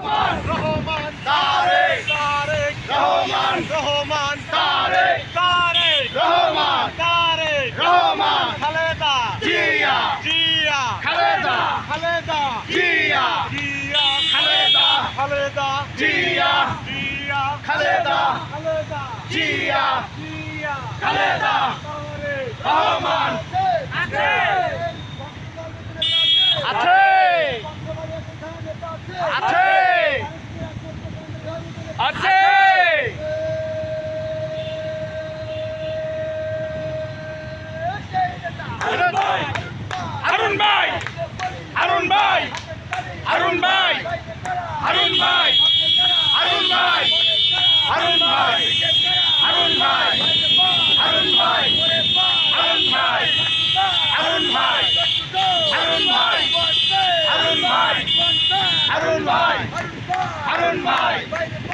রহমান তারেক। তারেক রহমান রহমান তারেক। তারেক রহমান তারেক। রহমান। খালেদা। জিয়া। জিয়া। খালেদা। খালেদা। জিয়া। জিয়া। খালেদা। খালেদা। জিয়া। জিয়া। খালেদা। খালেদা। জিয়া। জিয়া। খালেদা। রহমান। আছে। আছে।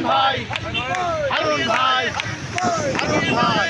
ভাই হারুন ভাই হারুন ভাই